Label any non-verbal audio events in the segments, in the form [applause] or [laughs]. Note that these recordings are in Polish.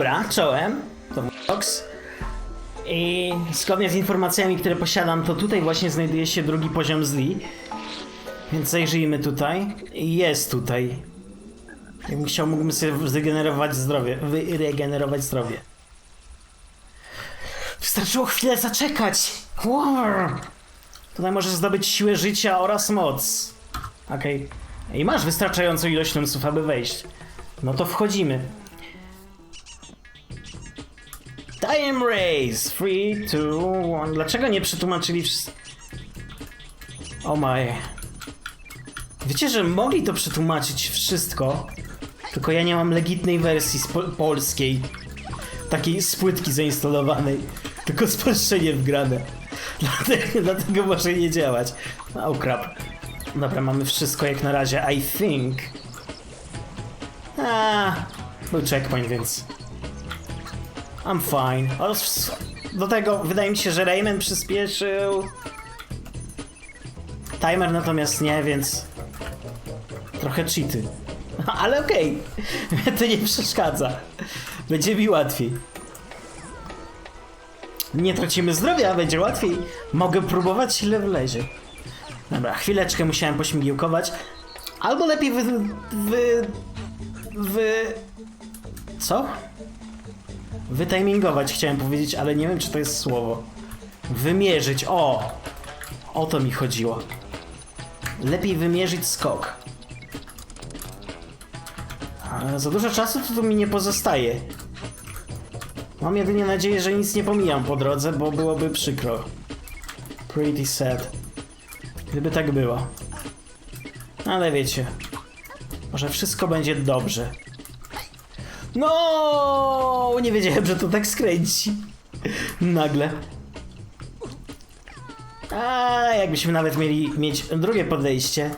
Dobra, czołem. To Fox. I zgodnie z informacjami, które posiadam, to tutaj właśnie znajduje się drugi poziom z Lee. Więc zajrzyjmy tutaj. Jest tutaj. Jakbym chciał, mógłbym sobie zregenerować zdrowie. Wyregenerować zdrowie. Wystarczyło chwilę zaczekać. Wow. Tutaj możesz zdobyć siłę życia oraz moc. Okej. I masz wystarczającą ilość lumsów, aby wejść. No to wchodzimy. Time Race! 3, 2, 1. Dlaczego nie przetłumaczyli wszyscy? Oh my. Wiecie, że mogli to przetłumaczyć wszystko, tylko ja nie mam legitnej wersji spo- polskiej. Takiej z płytki zainstalowanej. Tylko spolszczenie wgrane. [laughs] Dlatego, dlatego może nie działać. Oh crap. Dobra, mamy wszystko jak na razie. I think. A, był checkpoint, więc. I'm fine. Do tego wydaje mi się, że Rayman przyspieszył. Timer natomiast nie, więc. Trochę cheaty. [laughs] Ale okej. [laughs] To nie przeszkadza. Będzie mi łatwiej. Nie tracimy zdrowia, będzie łatwiej. Mogę próbować ile wlezie. Dobra, chwileczkę musiałem pośmigiełkować. Albo lepiej wy... wy... wy... Co? Wytimingować chciałem powiedzieć, ale nie wiem czy to jest słowo. Wymierzyć, o! O to mi chodziło. Lepiej wymierzyć skok. Za dużo czasu to tu mi nie pozostaje. Mam jedynie nadzieję, że nic nie pomijam po drodze, bo byłoby przykro. Pretty sad. Gdyby tak było. Ale wiecie. Może wszystko będzie dobrze. No, nie wiedziałem, że to tak skręci. Nagle. A jakbyśmy nawet mieli mieć drugie podejście,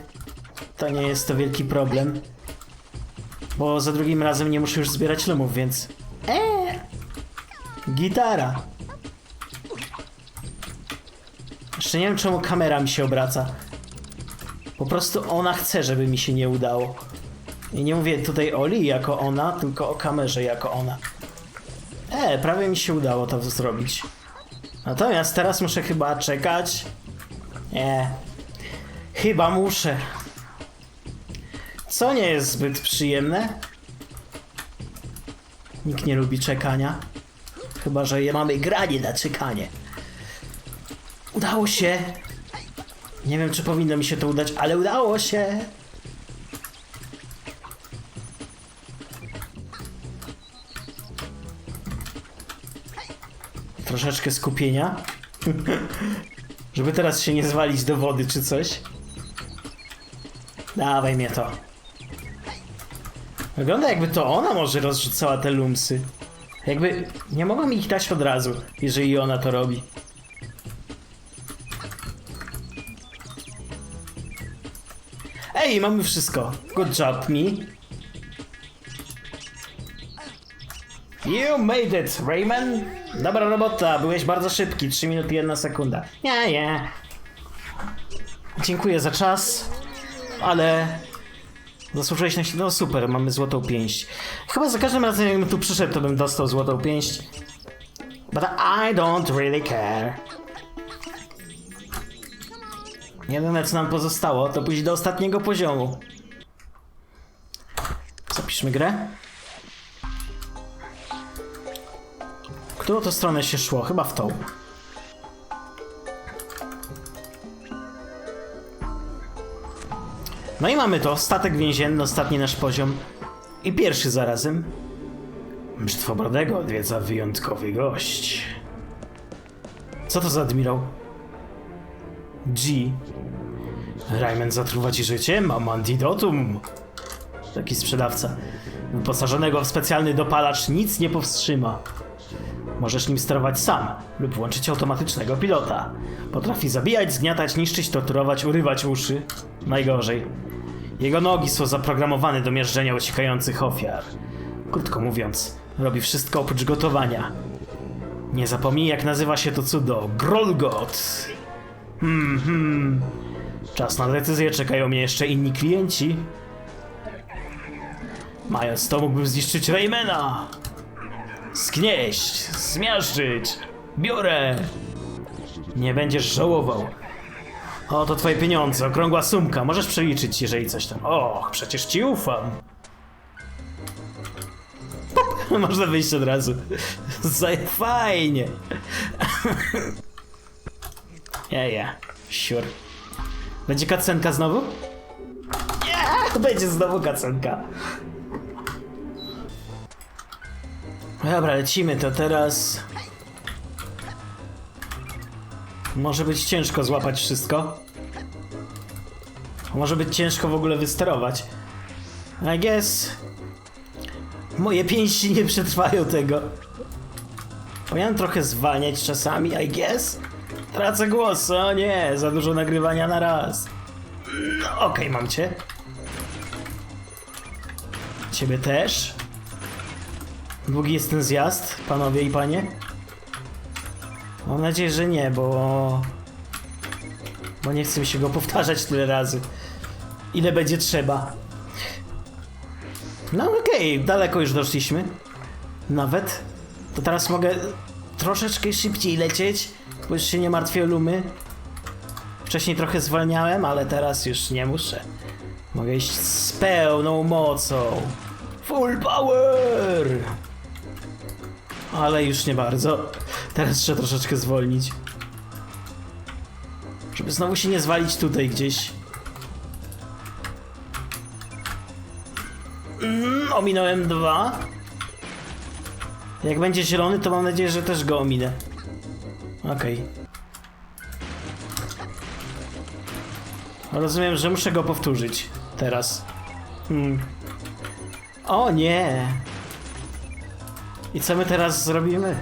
to nie jest to wielki problem. Bo za drugim razem nie muszę już zbierać lumów, więc... Eee! Gitara. Jeszcze nie wiem, czemu kamera mi się obraca. Po prostu ona chce, żeby mi się nie udało. I nie mówię tutaj o Lee jako ona, tylko o kamerze jako ona. E, prawie mi się udało to zrobić. Natomiast teraz muszę chyba czekać. Nie. Chyba muszę. Co nie jest zbyt przyjemne. Nikt nie lubi czekania. Chyba, że mamy granie na czekanie. Udało się. Nie wiem, czy powinno mi się to udać, ale udało się. Troszeczkę skupienia. Żeby teraz się nie zwalić do wody czy coś. Dawaj mnie to. Wygląda jakby to ona może rozrzucała te lumsy. Jakby nie mogą mi ich dać od razu, jeżeli ona to robi. Ej, mamy wszystko. Good job, me. You made it, Rayman. Dobra robota, byłeś bardzo szybki. 3 minuty 1 sekunda. Nie, nie. Dziękuję za czas, ale zasłużyłeś na. No super, mamy złotą pięść. Chyba za każdym razem, jakbym tu przyszedł, to bym dostał złotą pięść. But I don't really care. Jedyne co nam pozostało, to pójść do ostatniego poziomu. Zapiszmy grę. Którą to stronę się szło? Chyba w tą. No i mamy to. Statek więzienny, ostatni nasz poziom. I pierwszy zarazem. Brzytwobrodego odwiedza wyjątkowy gość. Co to za admirał? G. Rayman zatruwa ci życie? Mam antidotum. Taki sprzedawca. Wyposażonego w specjalny dopalacz nic nie powstrzyma. Możesz nim sterować sam lub włączyć automatycznego pilota. Potrafi zabijać, zgniatać, niszczyć, torturować, urywać uszy. Najgorzej. Jego nogi są zaprogramowane do miażdżenia uciekających ofiar. Krótko mówiąc, robi wszystko oprócz gotowania. Nie zapomnij, jak nazywa się to cudo. Grolgot. Hmm, hmm. Czas na decyzję, czekają mnie jeszcze inni klienci. Mając to, mógłbym zniszczyć Raymana. Zgnieść, zmiażdżyć, biorę. Nie będziesz żałował. O, to twoje pieniądze, okrągła sumka. Możesz przeliczyć, jeżeli coś tam. Och, przecież ci ufam. [laughs] Można wyjść od razu. Fajnie. [laughs] Ja, ja. Sure. Będzie kacenka znowu? Nie, będzie znowu kacenka. Dobra, lecimy, to teraz... Może być ciężko złapać wszystko. Może być ciężko w ogóle wysterować. I guess... Moje pięści nie przetrwają tego. Powinienem trochę zwalniać czasami, I guess? Tracę głos, o nie, za dużo nagrywania na raz. No, Okej, mam cię. Ciebie też. Długi jest ten zjazd, panowie i panie? Mam nadzieję, że nie, bo... Bo nie chcę mi się go powtarzać tyle razy. Ile będzie trzeba. No okej, daleko już doszliśmy. Nawet. To teraz mogę troszeczkę szybciej lecieć, bo już się nie martwię o lumy. Wcześniej trochę zwalniałem, ale teraz już nie muszę. Mogę iść z pełną mocą. Full power! Ale już nie bardzo. Teraz trzeba troszeczkę zwolnić. Żeby znowu się nie zwalić tutaj gdzieś. Mm, ominąłem dwa. Jak będzie zielony, to mam nadzieję, że też go ominę. Okej. Rozumiem, że muszę go powtórzyć. Teraz. Hmm. O nie! I co my teraz zrobimy?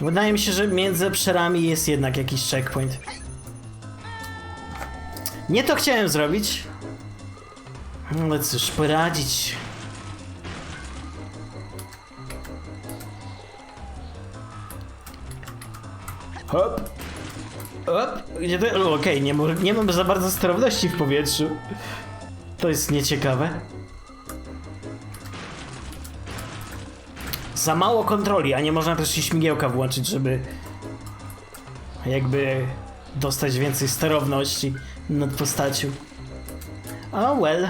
Wydaje mi się, że między obszarami jest jednak jakiś checkpoint. Nie to chciałem zrobić. Ale cóż, poradzić. Hop. Hop. Gdzie to? Okej, nie, mo- nie mam za bardzo sterowności w powietrzu. To jest nieciekawe. Za mało kontroli, a nie można też śmigiełka włączyć, żeby jakby dostać więcej sterowności nad postacią. Oh well.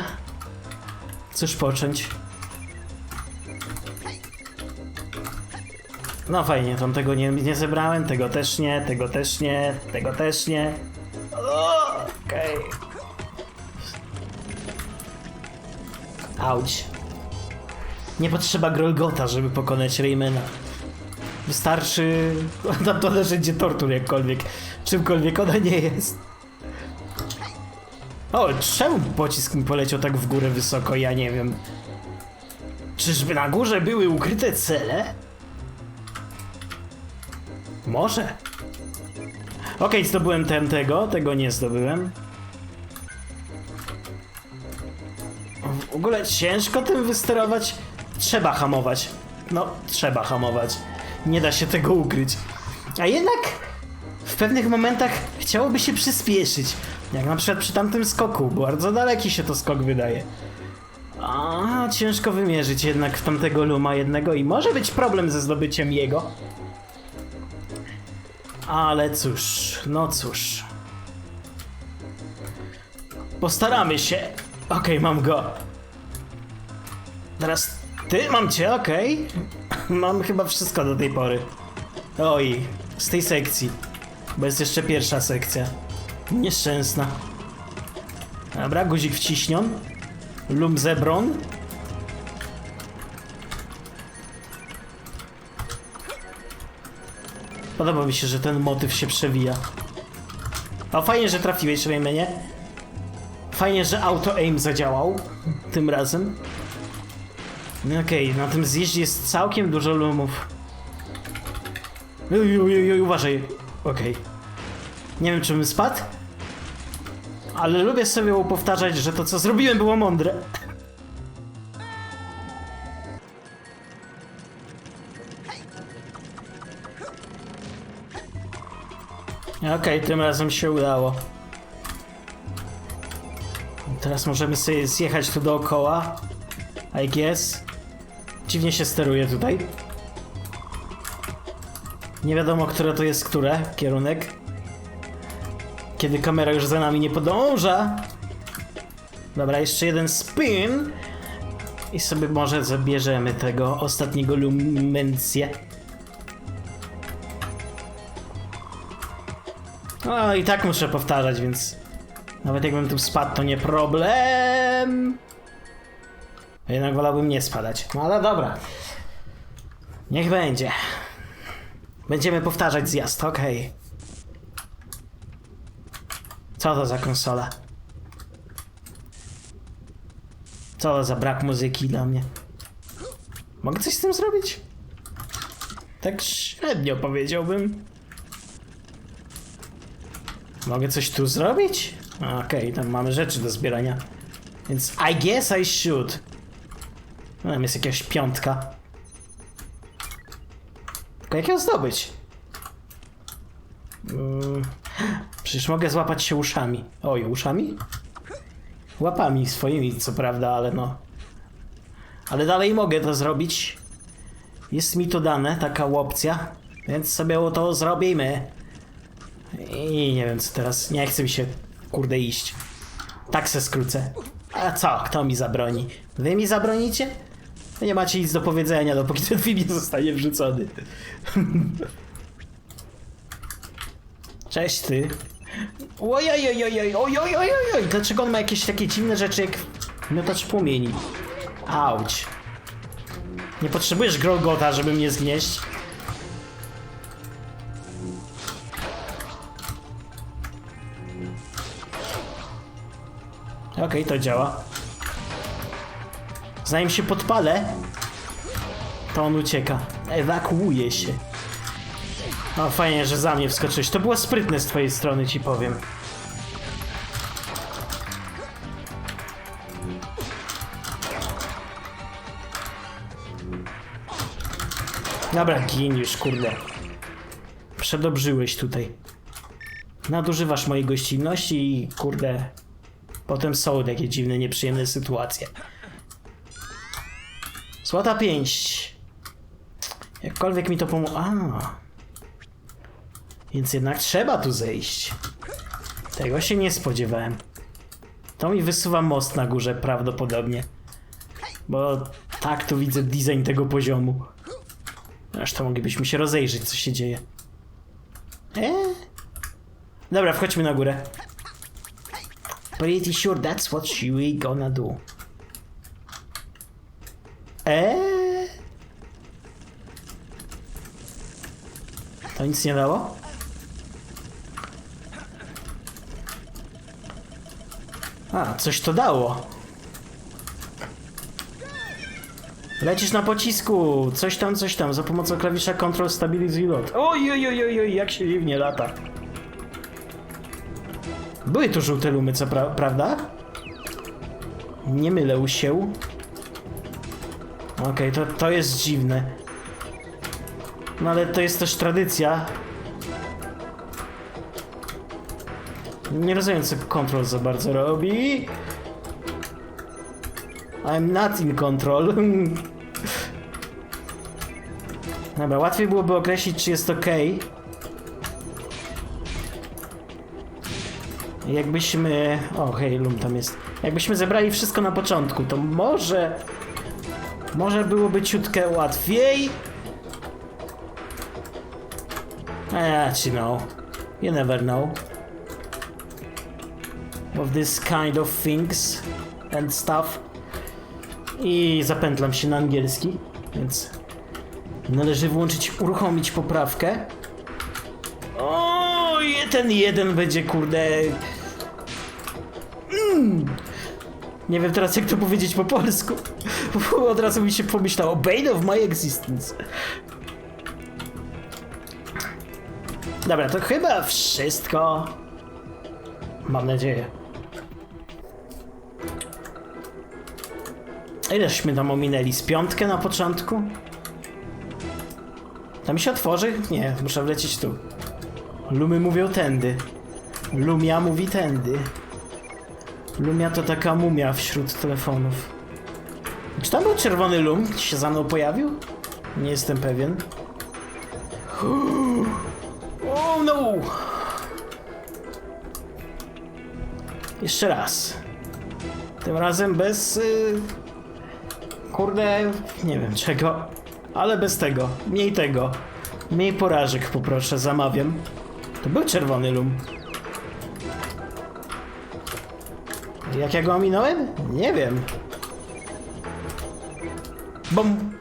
Cóż począć? No fajnie, tam tego nie, nie zebrałem, tego też nie, tego też nie, tego też nie. Okej. Auć. Nie potrzeba Grolgota, żeby pokonać Raymana. Wystarczy [laughs] na to narzędzie tortur jakkolwiek, czymkolwiek ona nie jest. O, czemu pocisk mi poleciał tak w górę wysoko, ja nie wiem. Czyżby na górze były ukryte cele? Może. Okej, zdobyłem ten tego, tego nie zdobyłem. W ogóle ciężko tym wysterować. Trzeba hamować. No, trzeba hamować. Nie da się tego ukryć. A jednak w pewnych momentach chciałoby się przyspieszyć. Jak na przykład przy tamtym skoku. Bardzo daleki się to skok wydaje. A ciężko wymierzyć jednak w tamtego luma jednego i może być problem ze zdobyciem jego. Ale cóż, no cóż. Postaramy się. Okej, mam go. Teraz ty, mam cię, okej. Mam chyba wszystko do tej pory. Oj, z tej sekcji. Bo jest jeszcze pierwsza sekcja. Nieszczęsna. Dobra, guzik wciśnion. Lum zebron. Podoba mi się, że ten motyw się przewija. A fajnie, że trafiłeś, Raymanie. Fajnie, że auto-aim zadziałał tym razem. No Okej, na tym zjeździe jest całkiem dużo lumów. Oj, oj, oj, uważaj. Okej. Nie wiem, czy bym spadł, ale lubię sobie powtarzać, że to, co zrobiłem, było mądre. Okej, tym razem się udało. Teraz możemy sobie zjechać tu dookoła. I guess. Dziwnie się steruje tutaj. Nie wiadomo, które to jest które, kierunek. Kiedy kamera już za nami nie podąża. Dobra, jeszcze jeden spin. I sobie może zabierzemy tego ostatniego lumencję. No i tak muszę powtarzać, więc nawet jakbym tu spadł, to nie problem. Jednak wolałbym nie spadać. No ale dobra. Niech będzie. Będziemy powtarzać zjazd, okej. Co to za konsola? Co to za brak muzyki dla mnie? Mogę coś z tym zrobić? Tak średnio powiedziałbym. Mogę coś tu zrobić? Okej, tam mamy rzeczy do zbierania. Więc I guess I should. No, Tam jest jakaś piątka. Tylko jak ją zdobyć? Mm, Przecież mogę złapać się uszami. Oj, uszami? Łapami swoimi, co prawda, ale no. Ale dalej mogę to zrobić. Jest mi to dane, taka opcja. Więc sobie to zrobimy. I nie wiem co teraz. Nie chce mi się, kurde, iść. Tak se skrócę. A co? Kto mi zabroni? Wy mi zabronicie? Nie macie nic do powiedzenia, dopóki ten film nie zostanie wrzucony. Cześć ty. Ojojojojoj, dlaczego on ma jakieś takie dziwne rzeczy jak miotacz płomieni? Auć. Nie potrzebujesz Grolgota, żeby mnie zgnieść. Okej, to działa. Zanim się podpalę, to on ucieka. Ewakuuje się. O, fajnie, że za mnie wskoczyłeś. To było sprytne z twojej strony, ci powiem. Dobra, gin już, kurde. Przedobrzyłeś tutaj. Nadużywasz mojej gościnności i, kurde, potem są takie dziwne, nieprzyjemne sytuacje. Złota pięść. Jakkolwiek mi to pomogło. A. Więc jednak trzeba tu zejść. Tego się nie spodziewałem. To mi wysuwa most na górze prawdopodobnie. Bo tak tu widzę design tego poziomu. Zresztą moglibyśmy się rozejrzeć, co się dzieje. Eee? Dobra, wchodźmy na górę. Pretty sure that's what she gonna do. Eee? To nic nie dało? A, coś to dało. Lecisz na pocisku, coś tam, coś tam, za pomocą klawisza Control Stability Lot. Oj, oj, oj, oj, oj, jak się dziwnie lata. Były tu żółte lumy, co pra prawda? Nie mylę się. Okej, to, to jest dziwne. No ale to jest też tradycja. Nie rozumiem, co Control za bardzo robi. I'm not in control. [laughs] Dobra, łatwiej byłoby określić, czy jest ok. Jakbyśmy... O, hej, Lum tam jest. Jakbyśmy zebrali wszystko na początku, to może... Może byłoby ciutkę łatwiej. Eh, you know. You never know. Of this kind of things and stuff. I zapętlam się na angielski, więc należy włączyć, uruchomić poprawkę. O, ten jeden będzie kurde. Mm. Nie wiem teraz jak to powiedzieć po polsku. [laughs] Od razu mi się pomyślało, Bane of my existence. Dobra, to chyba wszystko. Mam nadzieję. Ileśmy tam ominęli? Z piątkę na początku? Tam się otworzy? Nie, muszę wlecieć tu. Lumy mówią tędy. Lumia mówi tędy. Lumia to taka mumia wśród telefonów. Czy tam był czerwony lum, który się za mną pojawił? Nie jestem pewien. Oh no! Jeszcze raz. Tym razem bez... Y... Kurde, nie wiem czego. Ale bez tego. Mniej tego. Mniej porażek poproszę, zamawiam. To był czerwony lum. Jak ja go ominąłem? Nie wiem. Bom!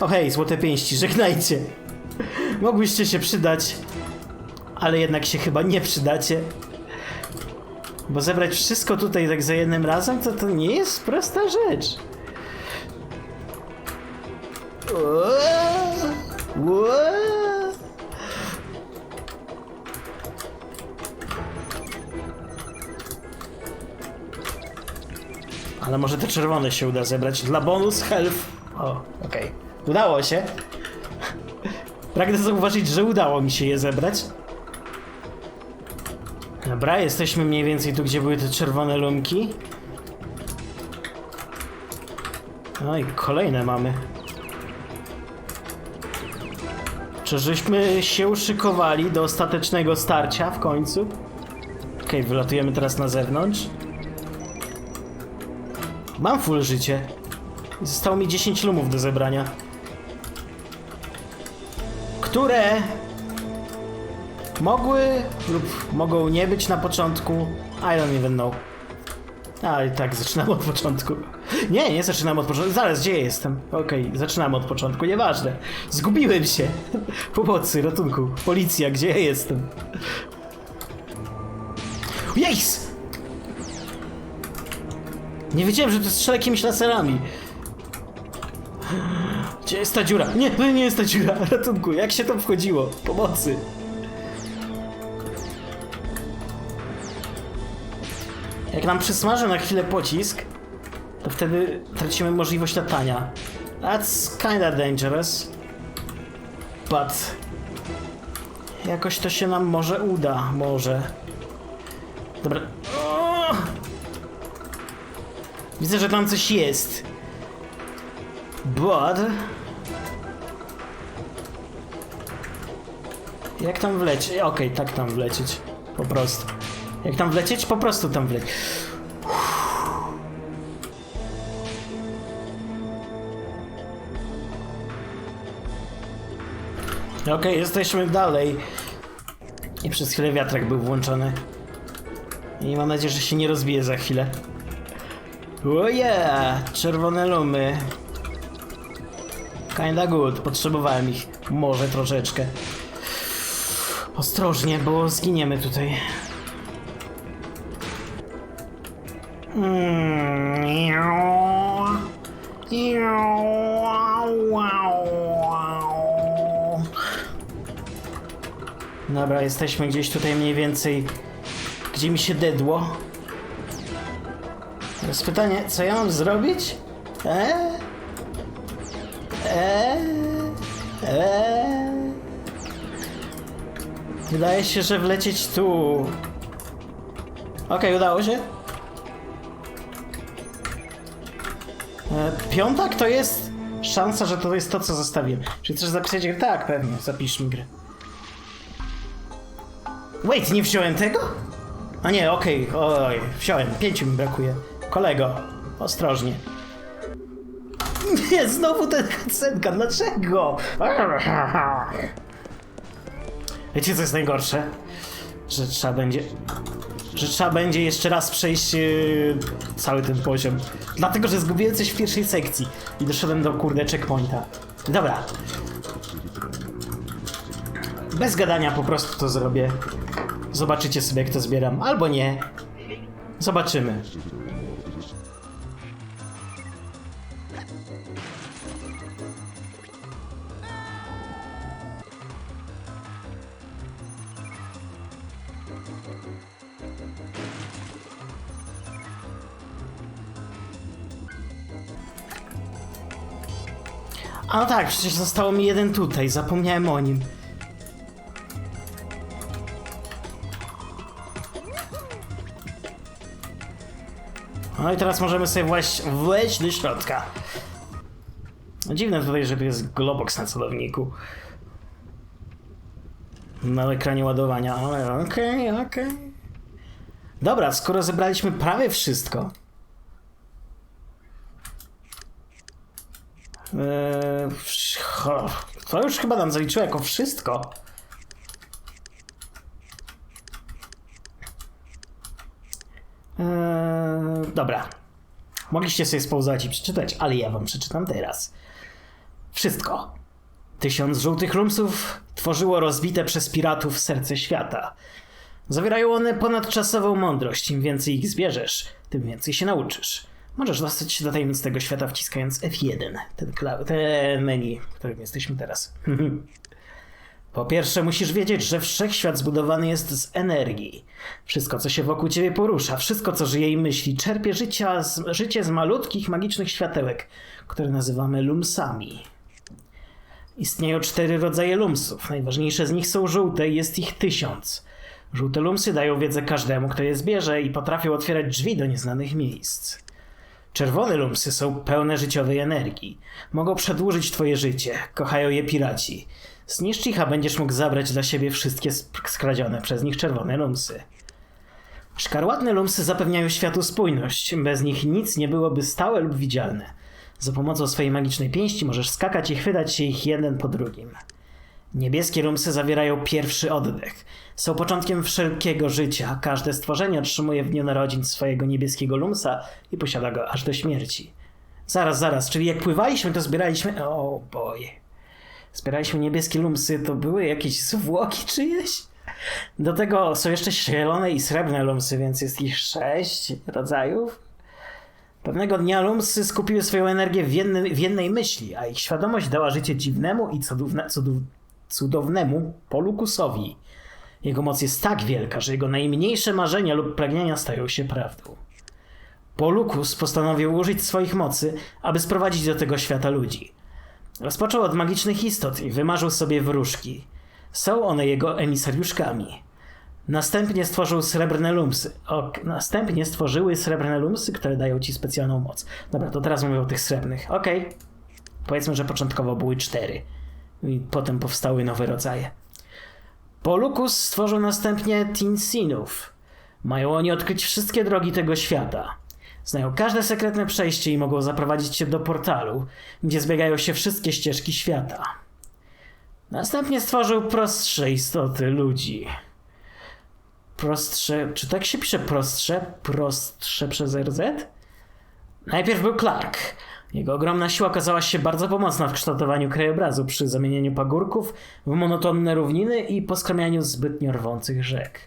O hej, złote pięści, żegnajcie. Mogłyście się przydać, ale jednak się chyba nie przydacie. Bo zebrać wszystko tutaj tak za jednym razem, to to nie jest prosta rzecz. Ale może te czerwone się uda zebrać dla bonus health. O, okej. Udało się. Pragnę zauważyć, że udało mi się je zebrać. Dobra, jesteśmy mniej więcej tu, gdzie były te czerwone lumki. No i kolejne mamy. Czy żeśmy się uszykowali do ostatecznego starcia w końcu? Okej, wylatujemy teraz na zewnątrz. Mam full życie. Zostało mi 10 lumów do zebrania. Które mogły lub mogą nie być na początku. I don't even know. A i tak, zaczynam od początku. Nie, nie zaczynam od początku. Zaraz, gdzie jestem? Okej, zaczynam od początku, nieważne. Zgubiłem się. [laughs] Pomocy, ratunku. Policja, gdzie jestem? Jejs! Nie wiedziałem, że to strzela jakimiś laserami. Gdzie jest ta dziura? Nie, to nie jest ta dziura. [laughs] Ratunku, jak się tam wchodziło? Pomocy. Jak nam przysmaży na chwilę pocisk, to wtedy tracimy możliwość latania. That's kinda dangerous. But... Jakoś to się nam może uda, może. Dobra. Widzę, że tam coś jest. But... Jak tam wlecieć? Okej, tak tam wlecieć. Po prostu. Jak tam wlecieć? Po prostu tam wlecieć. Okej, jesteśmy dalej. I przez chwilę wiatrak był włączony. I mam nadzieję, że się nie rozbije za chwilę. Oh yeah! Czerwone lumy. Kinda good. Potrzebowałem ich. Może troszeczkę. Ostrożnie, bo zginiemy tutaj. Dobra, jesteśmy gdzieś tutaj mniej więcej, gdzie mi się dedło. Teraz pytanie, co ja mam zrobić? E? E? E? Wydaje się, że wlecieć tu. Okej, udało się. E, piątak to jest szansa, że to jest to, co zostawiłem. Czy chcesz zapisać grę? Tak, pewnie, zapisz mi grę. Wait, nie wziąłem tego? A nie, okej, oj, wziąłem, pięciu mi brakuje. Kolego, ostrożnie. [laughs] Nie, znowu ten cutscenka, dlaczego? [laughs] Wiecie co jest najgorsze? Że trzeba będzie... Że trzeba będzie jeszcze raz przejść yy, cały ten poziom. Dlatego, że zgubiłem coś w pierwszej sekcji i doszedłem do kurde checkpointa. Dobra. Bez gadania po prostu to zrobię. Zobaczycie sobie jak to zbieram. Albo nie. Zobaczymy. A no tak, przecież zostało mi jeden tutaj, zapomniałem o nim. No i teraz możemy sobie wleźć, wleźć do środka. Dziwne tutaj, że jest Globox na celowniku. Na ekranie ładowania, ale okej, okej. Dobra, skoro zebraliśmy prawie wszystko. To już chyba nam zaliczyło jako wszystko. Eee, dobra. Mogliście sobie spauzać i przeczytać, ale ja wam przeczytam teraz. Wszystko. Tysiąc żółtych lumsów tworzyło rozbite przez piratów serce świata. Zawierają one ponadczasową mądrość. Im więcej ich zbierzesz, tym więcej się nauczysz. Możesz dostać się do tajemnic tego świata wciskając F1, ten, ten menu, w którym jesteśmy teraz. [laughs] Po pierwsze, musisz wiedzieć, że wszechświat zbudowany jest z energii. Wszystko, co się wokół ciebie porusza, wszystko, co żyje i myśli, czerpie życia z, życie z malutkich, magicznych światełek, które nazywamy lumsami. Istnieją cztery rodzaje lumsów. Najważniejsze z nich są żółte i jest ich tysiąc. Żółte lumsy dają wiedzę każdemu, kto je zbierze i potrafią otwierać drzwi do nieznanych miejsc. Czerwone lumsy są pełne życiowej energii. Mogą przedłużyć twoje życie. Kochają je piraci. Zniszcz ich, a będziesz mógł zabrać dla siebie wszystkie skradzione przez nich czerwone lumsy. Szkarłatne lumsy zapewniają światu spójność. Bez nich nic nie byłoby stałe lub widzialne. Za pomocą swojej magicznej pięści możesz skakać i chwytać się ich jeden po drugim. Niebieskie lumsy zawierają pierwszy oddech. Są początkiem wszelkiego życia. Każde stworzenie otrzymuje w dniu narodzin swojego niebieskiego lumsa i posiada go aż do śmierci. Zaraz, zaraz, czyli jak pływaliśmy, to zbieraliśmy. O boje. Zbieraliśmy niebieskie lumsy, to były jakieś zwłoki czyjeś? Do tego są jeszcze zielone i srebrne lumsy, więc jest ich sześć rodzajów. Pewnego dnia lumsy skupiły swoją energię w, jednym, w jednej myśli, a ich świadomość dała życie dziwnemu i cudowne, cudu, cudownemu Polukusowi. Jego moc jest tak wielka, że jego najmniejsze marzenia lub pragnienia stają się prawdą. Polukus postanowił użyć swoich mocy, aby sprowadzić do tego świata ludzi. Rozpoczął od magicznych istot i wymarzył sobie wróżki. Są one jego emisariuszkami. Następnie stworzył srebrne lumsy. O, następnie stworzyły srebrne lumsy, które dają ci specjalną moc. Dobra, to teraz mówię o tych srebrnych. Okej. Powiedzmy, że początkowo były cztery. I potem powstały nowe rodzaje. Polukus stworzył następnie Tinsinów. Mają oni odkryć wszystkie drogi tego świata. Znają każde sekretne przejście i mogą zaprowadzić cię do portalu, gdzie zbiegają się wszystkie ścieżki świata. Następnie stworzył prostsze istoty ludzi. Prostsze. Czy tak się pisze prostsze? Prostsze przez RZ? Najpierw był Clark. Jego ogromna siła okazała się bardzo pomocna w kształtowaniu krajobrazu przy zamienianiu pagórków w monotonne równiny i poskramianiu zbytnio rwących rzek.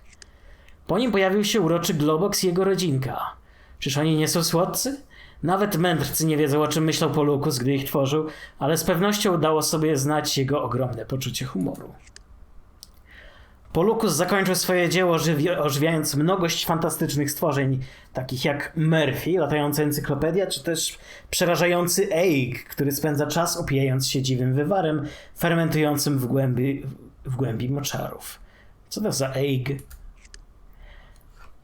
Po nim pojawił się uroczy Globox i jego rodzinka. Czyż oni nie są słodcy? Nawet mędrcy nie wiedzą, o czym myślał Polukus, gdy ich tworzył, ale z pewnością udało sobie znać jego ogromne poczucie humoru. Polukus zakończył swoje dzieło żywi- ożywiając mnogość fantastycznych stworzeń, takich jak Murphy, latająca encyklopedia, czy też przerażający Eig, który spędza czas opijając się dziwym wywarem fermentującym w głębi, w głębi moczarów. Co to za Eig?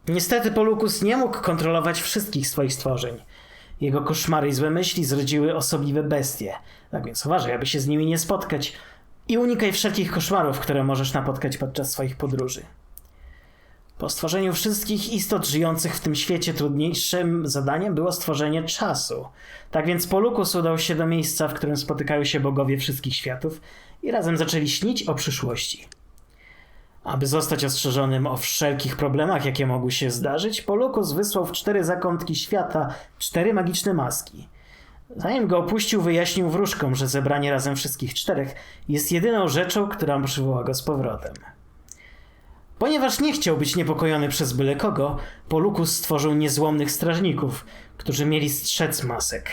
Niestety Polukus nie mógł kontrolować wszystkich swoich stworzeń. Jego koszmary i złe myśli zrodziły osobliwe bestie, tak więc uważaj, aby się z nimi nie spotkać i unikaj wszelkich koszmarów, które możesz napotkać podczas swoich podróży. Po stworzeniu wszystkich istot żyjących w tym świecie trudniejszym zadaniem było stworzenie czasu. Tak więc Polukus udał się do miejsca, w którym spotykają się bogowie wszystkich światów i razem zaczęli śnić o przyszłości. Aby zostać ostrzeżonym o wszelkich problemach, jakie mogły się zdarzyć, Polukus wysłał w cztery zakątki świata cztery magiczne maski. Zanim go opuścił, wyjaśnił wróżkom, że zebranie razem wszystkich czterech jest jedyną rzeczą, która przywoła go z powrotem. Ponieważ nie chciał być niepokojony przez byle kogo, Polukus stworzył niezłomnych strażników, którzy mieli strzec masek.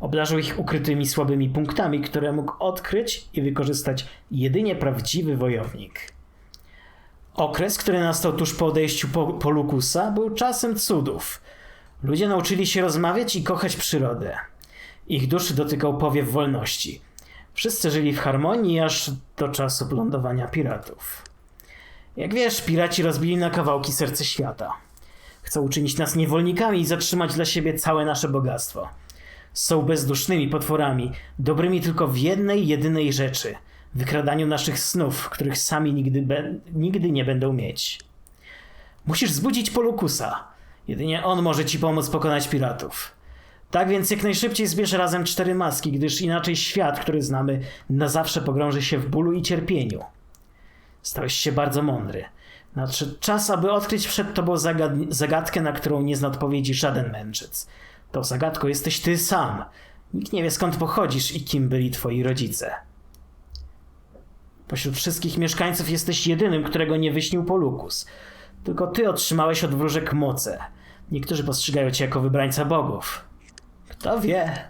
Obdarzył ich ukrytymi słabymi punktami, które mógł odkryć i wykorzystać jedynie prawdziwy wojownik. Okres, który nastał tuż po odejściu po Polukusa, był czasem cudów. Ludzie nauczyli się rozmawiać i kochać przyrodę. Ich duszy dotykał powiew wolności. Wszyscy żyli w harmonii aż do czasu lądowania piratów. Jak wiesz, piraci rozbili na kawałki serce świata. Chcą uczynić nas niewolnikami i zatrzymać dla siebie całe nasze bogactwo. Są bezdusznymi potworami, dobrymi tylko w jednej, jedynej rzeczy wykradaniu naszych snów, których sami nigdy, nigdy nie będą mieć. Musisz zbudzić Polukusa. Jedynie on może ci pomóc pokonać piratów. Tak więc jak najszybciej zbierz razem cztery maski, gdyż inaczej świat, który znamy, na zawsze pogrąży się w bólu i cierpieniu. Stałeś się bardzo mądry. Nadszedł czas, aby odkryć przed tobą zagad- zagadkę, na którą nie zna odpowiedzi żaden mędrzec. Tą zagadką jesteś ty sam. Nikt nie wie skąd pochodzisz i kim byli twoi rodzice. Pośród wszystkich mieszkańców jesteś jedynym, którego nie wyśnił Polukus. Tylko ty otrzymałeś od wróżek moce. Niektórzy postrzegają cię jako wybrańca bogów. Kto wie?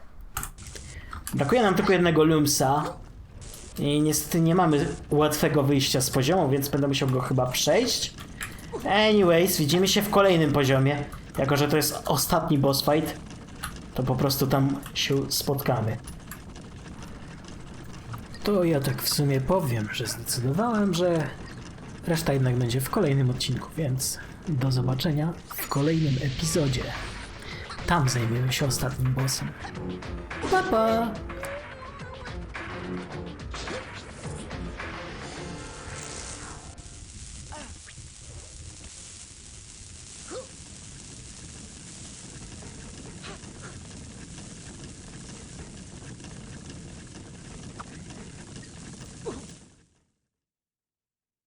Brakuje nam tylko jednego Lumsa. I niestety nie mamy łatwego wyjścia z poziomu, więc będę musiał go chyba przejść. Anyways, widzimy się w kolejnym poziomie. Jako, że to jest ostatni boss fight, to po prostu tam się spotkamy. To ja tak w sumie powiem, że zdecydowałem, że reszta jednak będzie w kolejnym odcinku, więc do zobaczenia w kolejnym epizodzie. Tam zajmiemy się ostatnim bossem. Pa pa!